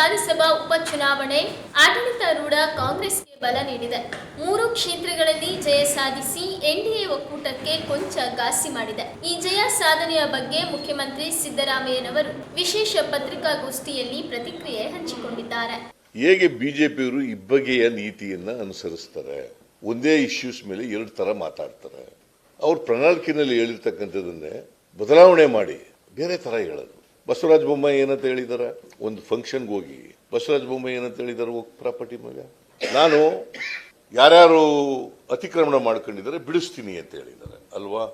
ವಿಧಾನಸಭಾ ಉಪಚುನಾವಣೆ ಆಡಳಿತಾರೂಢ ಕಾಂಗ್ರೆಸ್ಗೆ ಬಲ ನೀಡಿದೆ. ಮೂರು ಕ್ಷೇತ್ರಗಳಲ್ಲಿ ಜಯ ಸಾಧಿಸಿ ಎನ್ಡಿಎ ಒಕ್ಕೂಟಕ್ಕೆ ಕೊಂಚ ಗಾಸಿ ಮಾಡಿದೆ. ಈ ಜಯ ಸಾಧನೆಯ ಬಗ್ಗೆ ಮುಖ್ಯಮಂತ್ರಿ ಸಿದ್ದರಾಮಯ್ಯನವರು ವಿಶೇಷ ಪತ್ರಿಕಾಗೋಷ್ಠಿಯಲ್ಲಿ ಪ್ರತಿಕ್ರಿಯೆ ಹಂಚಿಕೊಂಡಿದ್ದಾರೆ. ಹೇಗೆ ಬಿಜೆಪಿಯವರು ಇಬ್ಬಗೆಯ ನೀತಿಯನ್ನ ಅನುಸರಿಸ್ತಾರೆ? ಒಂದೇ ಇಶ್ಯೂಸ್ ಮೇಲೆ ಎರಡು ತರ ಮಾತಾಡ್ತಾರೆ. ಅವ್ರ ಪ್ರಣಾಳಿಕೆಯಲ್ಲಿ ಹೇಳಿರ್ತಕ್ಕಂಥದ್ದನ್ನೇ ಬದಲಾವಣೆ ಮಾಡಿ, ಬೇರೆ ತರ ಹೇಳೋದು. ಬಸವರಾಜ ಬೊಮ್ಮಾಯಿ ಏನಂತ ಹೇಳಿದಾರೆ? ಒಂದು ಫಂಕ್ಷನ್ಗೆ ಹೋಗಿ. ಬಸವರಾಜ ಬೊಮ್ಮಾಯಿ ಏನಂತ ಹೇಳಿದಾರೆ? ಹೋಗಿ ಪ್ರಾಪರ್ಟಿ ಮೇಲೆ ನಾನು ಯಾರ್ಯಾರು ಅತಿಕ್ರಮಣ ಮಾಡ್ಕೊಂಡಿದ್ದಾರೆ, ಬಿಡಿಸ್ತೀನಿ ಅಂತ ಹೇಳಿದ್ದಾರೆ ಅಲ್ವಾ?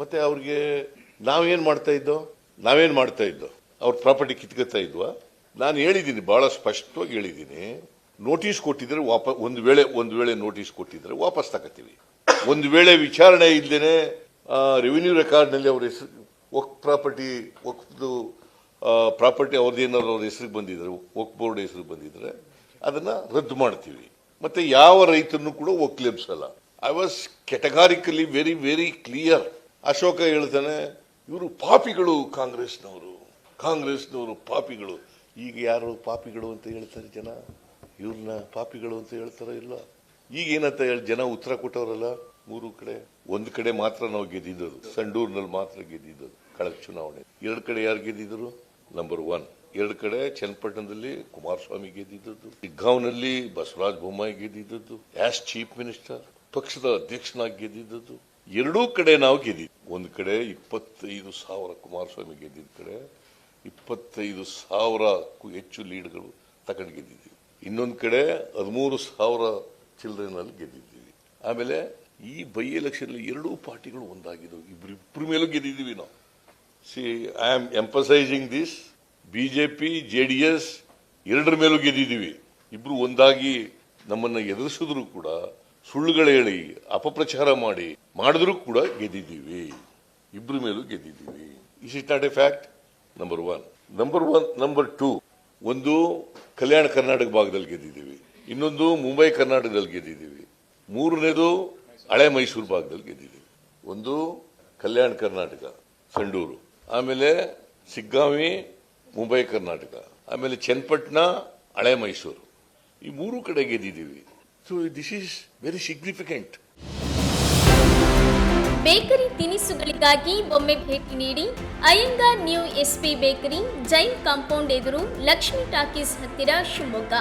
ಮತ್ತೆ ಅವ್ರಿಗೆ ನಾವೇನು ಮಾಡ್ತಾ ಇದ್ದೋ? ನಾವೇನ್ ಮಾಡ್ತಾ ಇದ್ದೋ? ಅವ್ರ ಪ್ರಾಪರ್ಟಿ ಕಿತ್ಕೊತಾ ಇದ್ವಾ? ನಾನು ಹೇಳಿದ್ದೀನಿ ಬಹಳ ಸ್ಪಷ್ಟವಾಗಿ ಹೇಳಿದ್ದೀನಿ ನೋಟಿಸ್ ಕೊಟ್ಟಿದ್ರೆ ವಾಪ, ಒಂದು ವೇಳೆ ಒಂದು ವೇಳೆ ನೋಟಿಸ್ ಕೊಟ್ಟಿದ್ರೆ ವಾಪಸ್ ತಗೋತೀವಿ. ಒಂದು ವೇಳೆ ವಿಚಾರಣೆ ಇಲ್ಲದೇನೆ ರೆವಿನ್ಯೂ ರೆಕಾರ್ಡ್ನಲ್ಲಿ ಅವ್ರ ಹೆಸರು ಒಕ್ ಪ್ರಾಪರ್ಟಿ ಒಕ್ದು ಪ್ರಾಪರ್ಟಿ ಅವ್ರದ್ದು ಏನಾದ್ರು ಅವ್ರ ಹೆಸರಿಗೆ ಬಂದಿದ್ರೆ ಒಕ್ ಬೋರ್ಡ್ ಹೆಸರಿಗೆ ಬಂದಿದ್ರೆ, ಅದನ್ನ ರದ್ದು ಮಾಡ್ತೀವಿ. ಮತ್ತೆ ಯಾವ ರೈತರನ್ನು ಕೂಡ ಒಕ್ಲೆಬ್ಸಲ್ಲ I was categorically very very clear Ashoka ಹೇಳ್ತಾನೆ, ಇವರು ಪಾಪಿಗಳು ಕಾಂಗ್ರೆಸ್ನವರು. ಕಾಂಗ್ರೆಸ್ನವರು ಪಾಪಿಗಳು. ಈಗ ಯಾರು ಪಾಪಿಗಳು ಅಂತ ಹೇಳ್ತಾರೆ ಜನ? ಇವ್ರನ್ನ ಪಾಪಿಗಳು ಅಂತ ಹೇಳ್ತಾರೋ ಇಲ್ಲ? ಈಗ ಏನಂತ ಹೇಳಿ, ಜನ ಉತ್ತರ ಕೊಟ್ಟವರಲ್ಲ, ಮೂರು ಕಡೆ? ಒಂದು ಕಡೆ ಮಾತ್ರ ನಾವು ಗೆದ್ದಿದ್ದದು ಸಂಡೂರ್ನಲ್ಲಿ ಮಾತ್ರ ಗೆದ್ದಿದ್ದದು ಕಳೆದ ಚುನಾವಣೆ. ಎರಡು ಕಡೆ ಯಾರು ಗೆದ್ದಿದ್ರು? ನಂಬರ್ ಒನ್ ಎರಡು ಕಡೆ ಚನ್ನಪಟ್ಟಣದಲ್ಲಿ ಕುಮಾರಸ್ವಾಮಿ ಗೆದ್ದಿದ್ದದ್ದು ಇಗ್ಗಾವ್ನಲ್ಲಿ ಬಸವರಾಜ ಬೊಮ್ಮಾಯಿ ಗೆದ್ದಿದ್ದದ್ದು ಆಸ್ ಚೀಫ್ ಮಿನಿಸ್ಟರ್ ಪಕ್ಷದ ಅಧ್ಯಕ್ಷನಾಗಿ ಗೆದ್ದಿದ್ದದ್ದು. ಎರಡೂ ಕಡೆ ನಾವು ಗೆದ್ದಿದ್ದು. ಒಂದು ಕಡೆ ಇಪ್ಪತ್ತೈದು ಸಾವಿರ ಕುಮಾರಸ್ವಾಮಿ ಗೆದ್ದಿದ್ದ ಕಡೆ ಇಪ್ಪತ್ತೈದು ಸಾವಿರಕ್ಕೂ ಹೆಚ್ಚು ಲೀಡ್ಗಳು ತಗೊಂಡು ಗೆದ್ದಿದ್ದೀವಿ. ಇನ್ನೊಂದು ಕಡೆ ಹದಿಮೂರು ಸಾವಿರ ಚಿಲ್ಲರೆನಲ್ಲಿ ಗೆದ್ದಿದ್ದೀವಿ. ಆಮೇಲೆ ಈ ಬೈ ಎಲೆಕ್ಷನ್ ಎರಡೂ ಪಾರ್ಟಿಗಳು ಒಂದಾಗಿದ್ದವು. ಇಬ್ರು ಇಬ್ಬರ ಮೇಲೂ ಗೆದ್ದಿದ್ದೀವಿ ನಾವು. See I am emphasising this BJP J D S ಎರಡರ ಮೇಲೂ ಗೆದ್ದಿದ್ದೀವಿ. ಇಬ್ರು ಒಂದಾಗಿ ನಮ್ಮನ್ನು ಎದುರಿಸಿದ್ರು ಕೂಡ ಸುಳ್ಳುಗಳೇಳಿ ಅಪಪ್ರಚಾರ ಮಾಡಿ ಮಾಡಿದ್ರು ಕೂಡ ಗೆದ್ದಿದ್ದೀವಿ. ಇಬ್ರ ಮೇಲೂ ಗೆದ್ದಿದ್ದೀವಿ. Is it not a fact number one number one number two ಒಂದು ಕಲ್ಯಾಣ ಕರ್ನಾಟಕ ಭಾಗದಲ್ಲಿ ಗೆದ್ದಿದ್ದೀವಿ. ಇನ್ನೊಂದು ಮುಂಬೈ ಕರ್ನಾಟಕದಲ್ಲಿ ಗೆದ್ದಿದ್ದೀವಿ. ಮೂರನೇದು ಹಳೆ ಮೈಸೂರು ಭಾಗದಲ್ಲಿ ಗೆದ್ದಿದ್ದೀವಿ. ಒಂದು ಕಲ್ಯಾಣ ಕರ್ನಾಟಕ, ಸಂಡೂರು. ಆಮೇಲೆ ಸಿಗ್ಗಾವಿ, ಮುಂಬೈ, ಕರ್ನಾಟಕ. ಆಮೇಲೆ ಚನ್ನಪಟ್ಟಣ, ಹಳೆ ಮೈಸೂರು. ಈ ಮೂರು ಕಡೆ ಗೆದ್ದಿದ್ದೀವಿ. So this is very significant bakery ತಿನಿಸುಗಳಿಗಾಗಿ ಒಮ್ಮೆ ಭೇಟಿ ನೀಡಿ Iyengar new SP bakery, Jain compound ಎದುರು ಲಕ್ಷ್ಮಿ ಟಾಕೀಸ್ ಹತ್ತಿರ ಶಿವಮೊಗ್ಗ.